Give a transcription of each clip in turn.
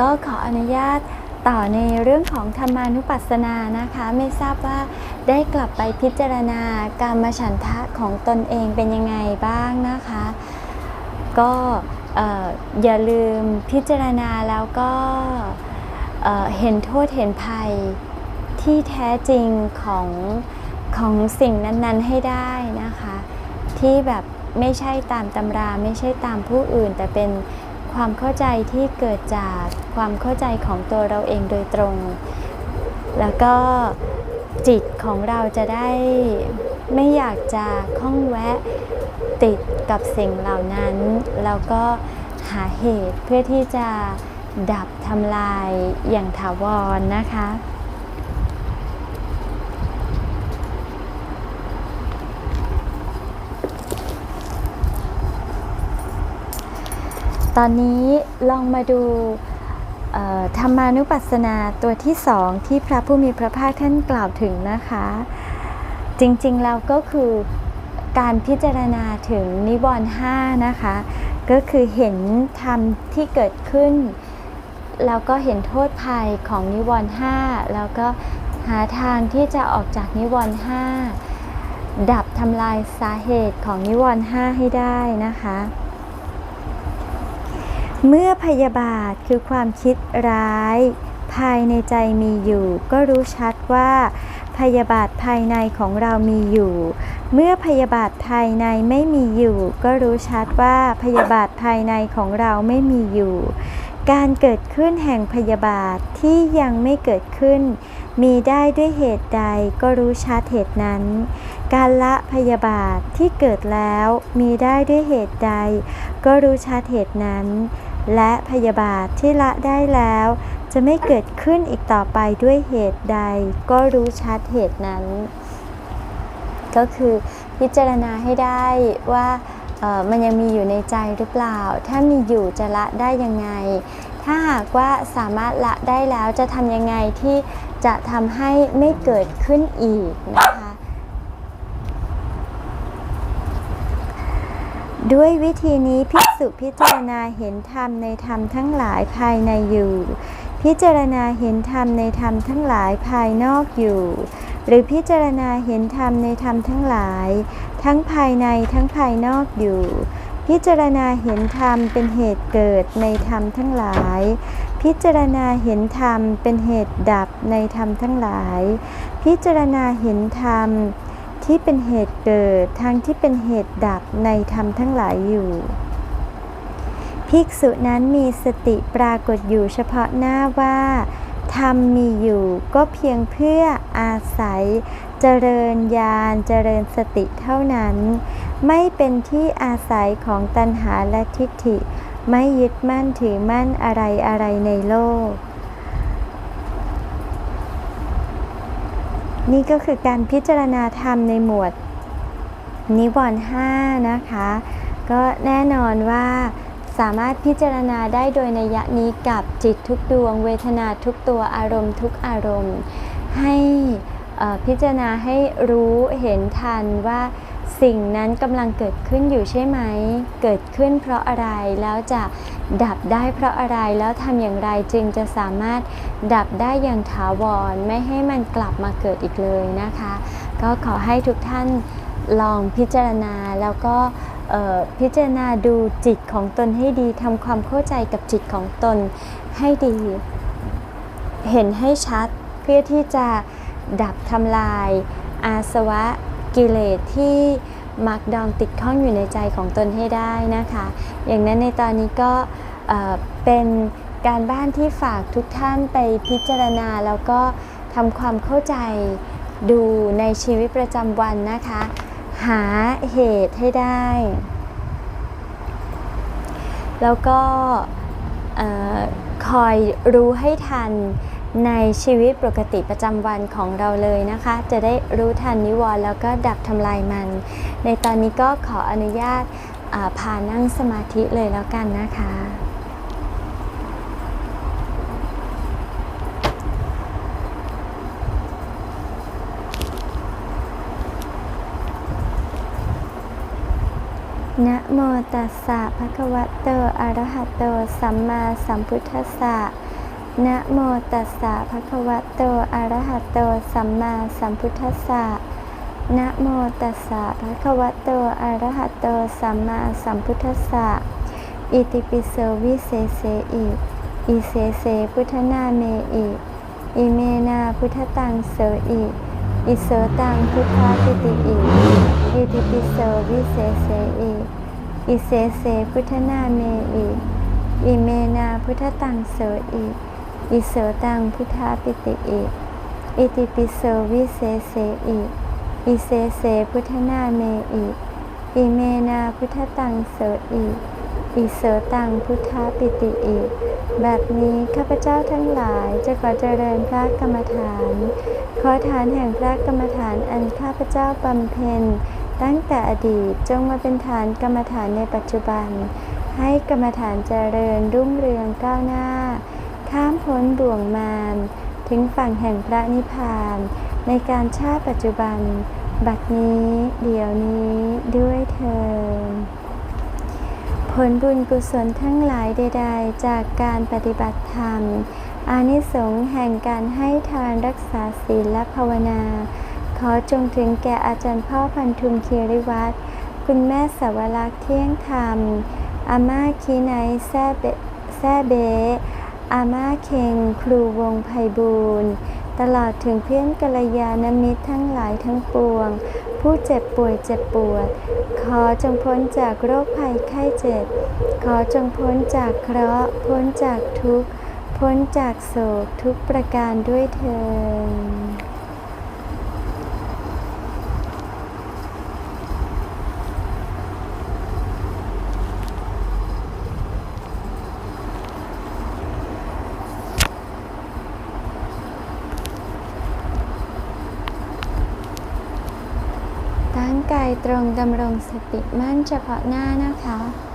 ก็ขออนุญาตต่อในเรื่องของธรรมานุปัสสนานะคะ ไม่ทราบว่าได้กลับไปพิจารณาการมฉันทะของตนเองเป็นยังไงบ้างนะคะ ก็เอ่อย่าลืมพิจารณาแล้วก็เห็นโทษเห็นภัยที่แท้จริงของของสิ่งนั้น ๆ ให้ได้นะคะ ที่แบบไม่ใช่ตามตำราไม่ใช่ตามผู้อื่น แต่เป็น ความเข้าใจที่เกิดจากความเข้าใจของตัวเราเองโดยตรง แล้วก็จิตของเราจะได้ไม่อยากจะข้องแวะติดกับสิ่งเหล่านั้น แล้วก็หาเหตุเพื่อที่จะดับทำลายอย่างถาวรนะคะ ตอนนี้ลองมาดูธรรมานุปัสสนาตัวที่สองที่พระผู้มีพระภาคท่านกล่าวถึงนะคะ จริงๆแล้วก็คือการพิจารณาถึงนิวรณ์ห้านะคะ ก็คือเห็นธรรมที่เกิดขึ้น แล้วก็เห็นโทษภัยของนิวรณ์ห้าแล้วก็หาทางที่จะออกจากนิวรณ์ห้าดับทำลายสาเหตุของนิวรณ์ห้าให้ได้นะคะ เมื่อพยาบาทคือความคิดร้าย ภายในใจมีอยู่ ก็รู้ชัดว่า พยาบาทภายในของเรามีอยู่ เมื่อพยาบาทภายในไม่มีอยู่ ก็รู้ชัดว่าพยาบาทภายในของเราไม่มีอยู่ การเกิดขึ้นแห่งพยาบาทที่ยังไม่เกิดขึ้น มีได้ด้วยเหตุใดก็รู้ชัดเหตุนั้น การละพยาบาทที่เกิดแล้ว มีได้ด้วยเหตุใด ก็รู้ชัดเหตุนั้น และพยาบาทที่ละได้แล้ว จะไม่เกิดขึ้นอีกต่อไปด้วยเหตุใด ก็รู้ชัดเหตุนั้น ก็คือพิจารณาให้ได้ว่ามันยังมีอยู่ในใจหรือเปล่า ถ้ามีอยู่จะละได้ยังไง ถ้าหากว่าสามารถละได้แล้วจะทำยังไงที่จะทำให้ไม่เกิดขึ้นอีกนะคะ ด้วยวิธีนี้ภิกษุพิจารณาเห็นธรรมในธรรมทั้งหลายภายในอยู่ พิจารณาเห็นธรรมในธรรมทั้งหลายภายนอกอยู่ หรือพิจารณาเห็นธรรมในธรรมทั้งหลาย ทั้งภายในทั้งภายนอกอยู่ พิจารณาเห็นธรรมเป็นเหตุเกิดในธรรมทั้งหลาย พิจารณาเห็นธรรมเป็นเหตุดับในธรรมทั้งหลาย พิจารณาเห็นธรรม ที่เป็นเหตุเกิดทั้งที่เป็นเหตุดับในธรรมทั้งหลายอยู่ ภิกษุนั้นมีสติปรากฏอยู่เฉพาะหน้าว่าธรรมมีอยู่ก็เพียงเพื่ออาศัย เจริญญาณเจริญสติเท่านั้น ไม่เป็นที่อาศัยของตัณหาและทิฏฐิ ไม่ยึดมั่นถือมั่นอะไรอะไรในโลก นี่ก็คือการพิจารณาธรรมในหมวดนิวรณ์ห้านะคะ ก็แน่นอนว่าสามารถพิจารณาได้โดยนัยะนี้กับจิตทุกดวง เวทนาทุกตัวอารมณ์ทุกอารมณ์ ให้พิจารณาให้รู้เห็นทันว่าสิ่งนั้นกำลังเกิดขึ้นอยู่ใช่ไหม เกิดขึ้นเพราะอะไรแล้วจะ ดับได้เพราะอะไรแล้วทำอย่างไรจึงจะสามารถดับได้อย่างถาวรไม่ให้มันกลับมาเกิดอีกเลยนะคะ ก็ขอให้ทุกท่านลองพิจารณาแล้วก็พิจารณาดูจิตของตนให้ดีทำความเข้าใจกับจิตของตนให้ดี เห็นให้ชัดเพื่อที่จะดับทำลายอาสวะกิเลสที่ มักดองติดข้องอยู่ในใจของตนให้ได้นะคะ อย่างนั้นในตอนนี้ก็เป็นการบ้านที่ฝากทุกท่านไปพิจารณา แล้วก็ทำความเข้าใจดูในชีวิตประจำวันนะคะ หาเหตุให้ได้ แล้วก็คอยรู้ให้ทัน ในชีวิตปกติประจำวันของเราเลยนะคะ จะได้รู้ทันนิวรณ์แล้วก็ดับทำลายมัน ในตอนนี้ก็ขออนุญาตาพานั่งสมาธิเลยแล้วกันนะคะนะโมตัสสะภะคะวะโตอะระหะโต สัมมาสัมพุทธัสสะ นะโมตัสสะภะคะวะโต อะระหะโต สัมมาสัมพุทธัสสะนะโมตัสสะภะคะวะโต อะระหะโต สัมมาสัมพุทธัสสะ อิติปิโสวิเศษเสอิอิเสเสพุทธนาเมอิอิเมนาพุทธตังเสอิอิโสตังพุทธาปิติอิอิติปิโสวิเศษเสอิอิเสเสพุทธนาเมอิอิเมนาพุทธตังเสอิ อิโสตังพุทธาปิติอิอิติปิโสวิเศษเสอิอิเสเสพุทธนาเมอิอิเมนาพุทธตังเสอิอิโสตังพุทธาปิติอิแบบนี้ข้าพเจ้าทั้งหลายจะขอเจริญพระกรรมฐาน ขอฐานแห่งพระกรรมฐานอันข้าพเจ้าบำเพ็ญ ตั้งแต่อดีตจงมาเป็นฐานกรรมฐานในปัจจุบัน ให้กรรมฐานเจริญรุ่งเรืองก้าวหน้า ข้ามพ้นบ่วงมารถึงฝั่งแห่งพระนิพพาน ในการชาติปัจจุบัน บัดนี้เดี๋ยวนี้ด้วยเธอ ผลบุญกุศลทั้งหลายใด ๆ จากการปฏิบัติธรรม อานิสงส์แห่งการให้ทานรักษาศีลและภาวนา ขอจงถึงแก่อาจารย์พ่อพันธุมคีริวัตรคุณแม่สาวรักษ์เที่ยงธรรมอาม่าคีไนแซเบแซเบ อาม่าเคงครูวงไพบูรณ์ตลอดถึงเพื่อนกัลยาณมิตรทั้งหลายทั้งปวง ผู้เจ็บป่วยเจ็บปวด ขอจงพ้นจากโรคภัยไข้เจ็บ ขอจงพ้นจากเคราะห์ พ้นจากทุกข์ พ้นจากโศกทุกประการด้วยเถิด กายตรงดำรงสติมั่นเฉพาะหน้านะคะ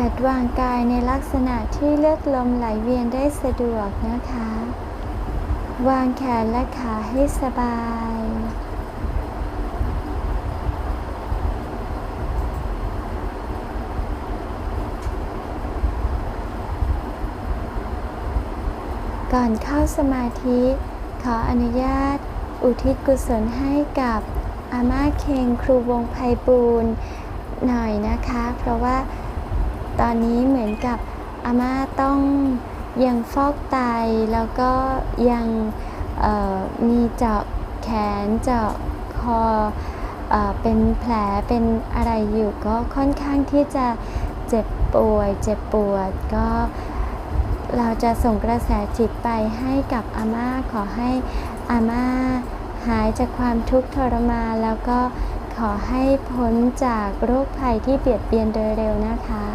จัดวางกายในลักษณะที่เลือดลมไหลเวียนได้สะดวกนะคะ วางแขนและขาให้สบาย ก่อนเข้าสมาธิ ขออนุญาต อุทิศกุศลให้กับอาม่าเคงครูวงไพบูลหน่อยนะคะ เพราะว่า ตอนนี้เหมือนกับอาม่าต้องยังฟอกไตแล้วก็ยังมีเจาะแขนเจาะคอเออเป็นแผลเป็นอะไรอยู่ก็ค่อนข้างที่จะเจ็บป่วย เจ็บปวดก็เราจะส่งกระแสจิตไปให้กับอาม่าขอให้อาม่าหายจากความทุกข์ทรมานแล้วก็ขอให้พ้นจากโรคภัยที่เบียดเบียนโดยเร็วนะคะ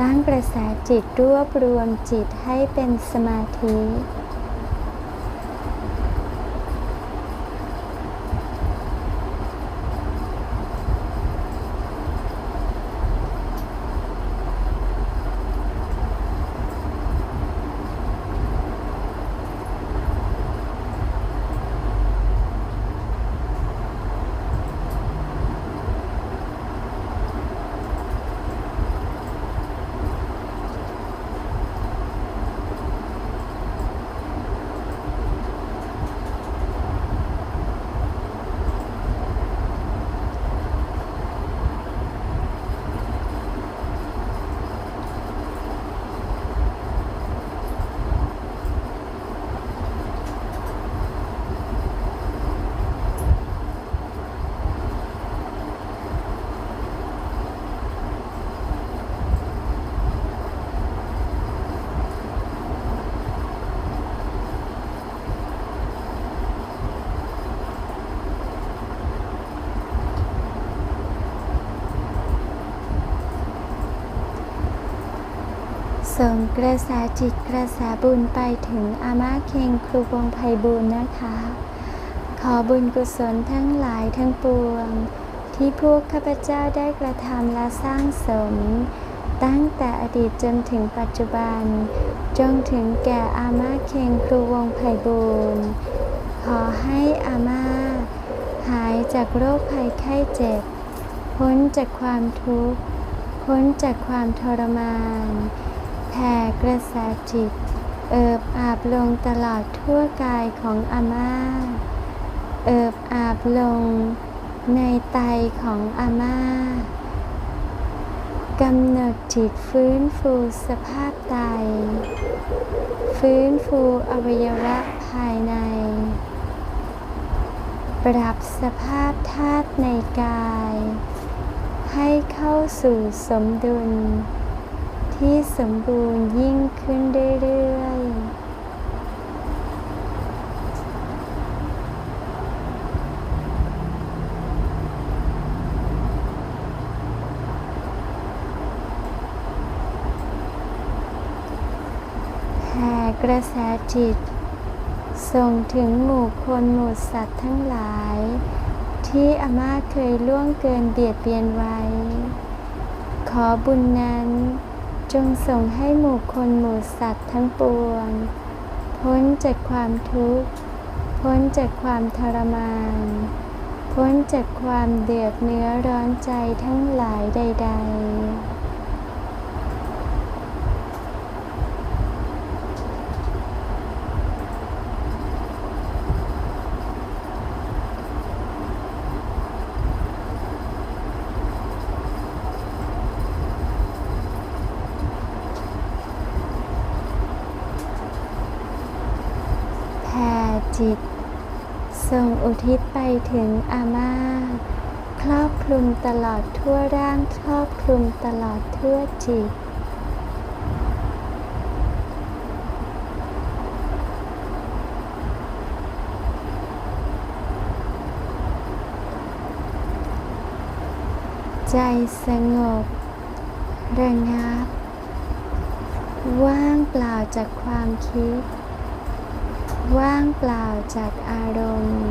ตั้งกระแสจิตรวบรวมจิตให้เป็นสมาธิ ส่งกระแสจิตกระแสบุญไปถึงอาม่าเคงครูวงไพบูลย์นะคะ ขอบุญกุศลทั้งหลายทั้งปวง ที่พวกข้าพเจ้าได้กระทำและสร้างสม ตั้งแต่อดีตจนถึงปัจจุบันจงถึงแก่อาม่าเคงครูวงไพบูลย์ขอให้อาม่า หายจากโรคภัยไข้เจ็บ พ้นจากความทุกข์ พ้นจากความทรมาน แผ่กระแสจิต เอิบอาบลงตลอดทั่วกายของอาม่า เอิบอาบลงในไตของอาม่ากำเนิดจิตฟื้นฟูสภาพไต ฟื้นฟูอวัยวะภายใน ปรับสภาพธาตุในกาย ให้เข้าสู่สมดุล ที่สมบูรณ์ยิ่งขึ้นเรื่อยๆแผ่กระแสจิต ส่งถึงหมู่คนหมู่สัตว์ทั้งหลาย ที่อาม่าเคยล่วงเกินเบียดเบียนไว้ ขอบุญนั้น จงส่งให้หมู่คนหมู่สัตว์ทั้งปวง พ้นจากความทุกข์ พ้นจากความทรมาน พ้นจากความเดือดเนื้อร้อนใจทั้งหลายใด ๆ แผ่จิต ส่ง อุทิศไปถึงอาม่า ครอบคลุมตลอดทั่วร่างครอบคลุมตลอดทั่วจิตใจสงบ ระงับ ว่างเปล่าจากความคิด ว่างเปล่าจากอารมณ์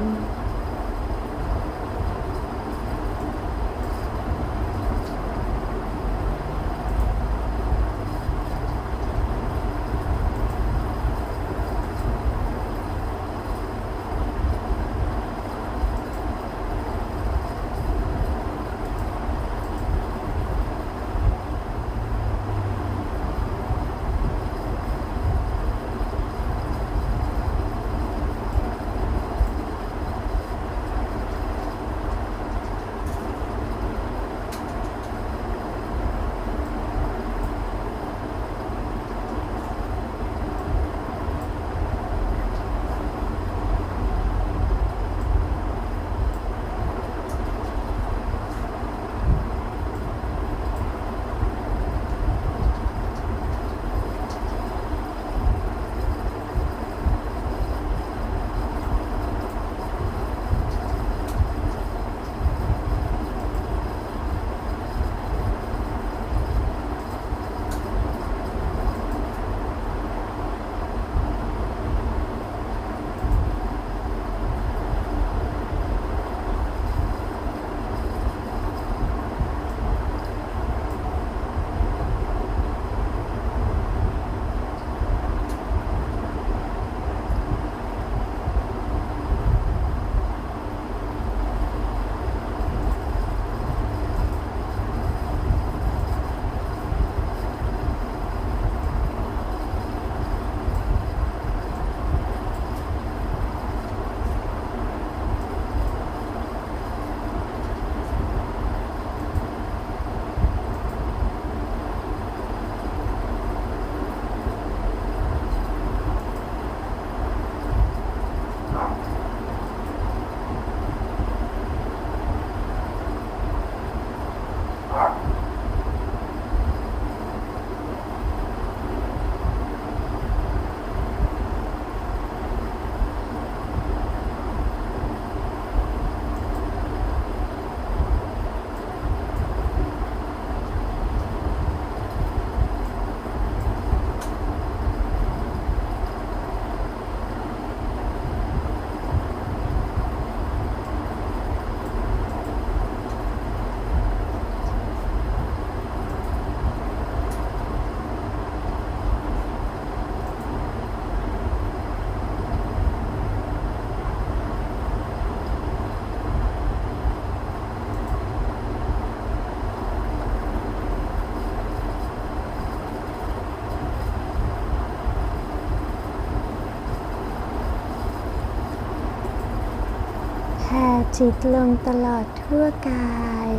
จิตลงตลอดทั่วกาย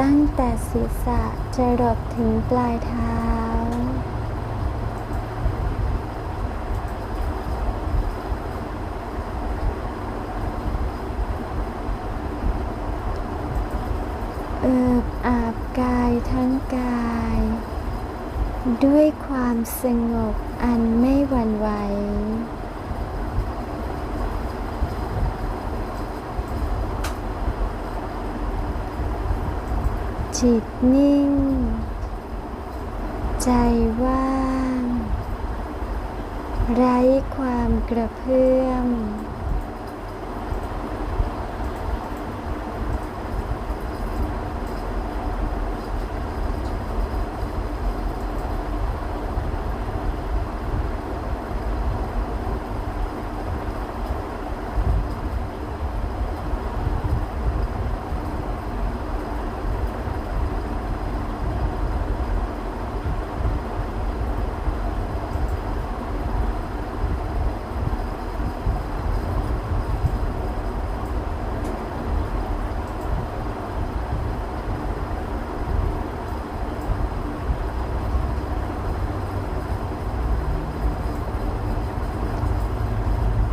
ตั้งแต่ศีรษะจะรดถึงปลายเท้า เอิบอาบกายทั้งกาย ด้วยความสงบอันไม่หวั่นไหว จิตนิ่ง ใจว่าง ไร้ความกระเพื่อม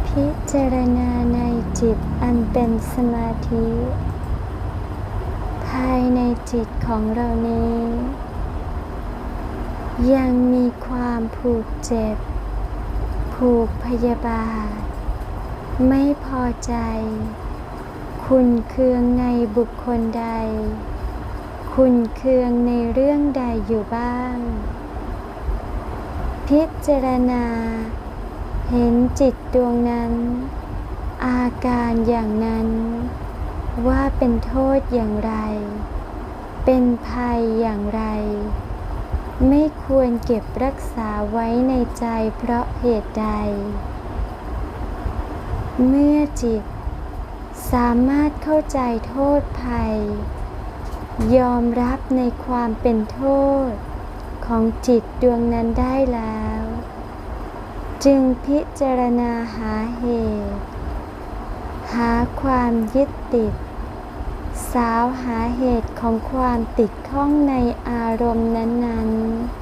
พิ จารณาในจิตอันเป็นสมาธิ ภายในจิตของเรานี้ ยังมีความผูกเจ็บ ผูกพยาบาท ไม่พอใจ คุณเคืองในบุคคลใด คุณเคืองในเรื่องใดอยู่บ้าง พิจารณา เห็นจิตดวงนั้น อาการอย่างนั้น ว่าเป็นโทษอย่างไร เป็นภัยอย่างไร ไม่ควรเก็บรักษาไว้ในใจเพราะเหตุใด เมื่อจิต สามารถเข้าใจโทษภัย ยอมรับในความเป็นโทษของจิตดวงนั้นได้แล้ว จึงพิจารณาหาเหตุ หาความยึดติด สาวหาเหตุของความติดข้องในอารมณ์นั้น ๆ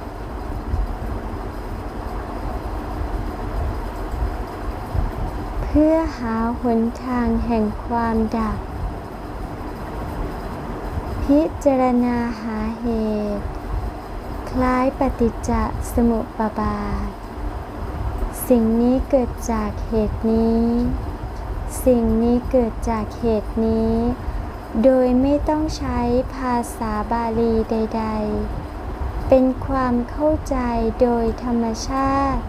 เพื่อหาหนทางแห่งความดับ พิจารณาหาเหตุ คล้ายปฏิจจสมุปบาท สิ่งนี้เกิดจากเหตุนี้ สิ่งนี้เกิดจากเหตุนี้ โดยไม่ต้องใช้ภาษาบาลีใด ๆ เป็นความเข้าใจโดยธรรมชาติ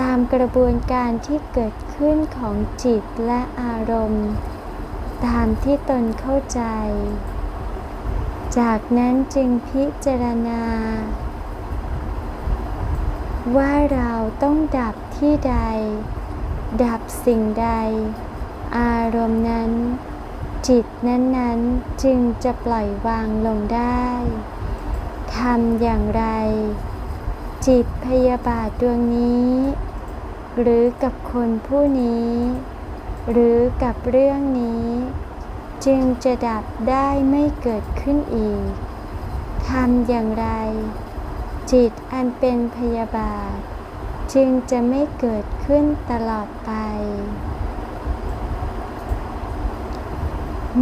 ตามกระบวนการที่เกิดขึ้นของจิตและอารมณ์ ตามที่ตนเข้าใจ จากนั้นจึงพิจารณา ว่าเราต้องดับที่ใด ดับสิ่งใด อารมณ์นั้น จิตนั้นๆจึงจะปล่อยวางลงได้ทำอย่างไร จิตพยาบาทดวงนี้ หรือกับคนผู้นี้ หรือกับเรื่องนี้ จึงจะดับได้ไม่เกิดขึ้นอีกทำอย่างไร จิตอันเป็นพยาบาท จึงจะไม่เกิดขึ้นตลอดไป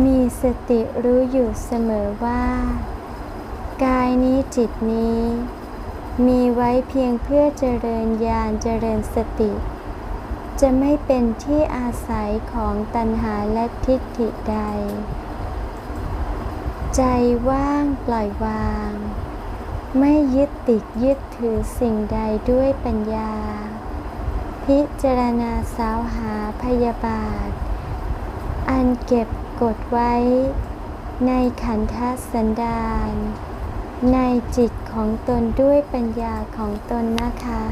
มีสติรู้อยู่เสมอว่า กายนี้จิตนี้ มีไว้เพียงเพื่อเจริญญาณเจริญสติ จะไม่เป็นที่อาศัยของตัณหาและทิฏฐิใด ใจว่างปล่อยวาง ไม่ยึดติดยึดถือสิ่งใดด้วยปัญญา พิจารณาสาวหาพยาบาท อันเก็บกดไว้ ในขันธสันดาน ในจิตของตนด้วยปัญญาของตนนะคะ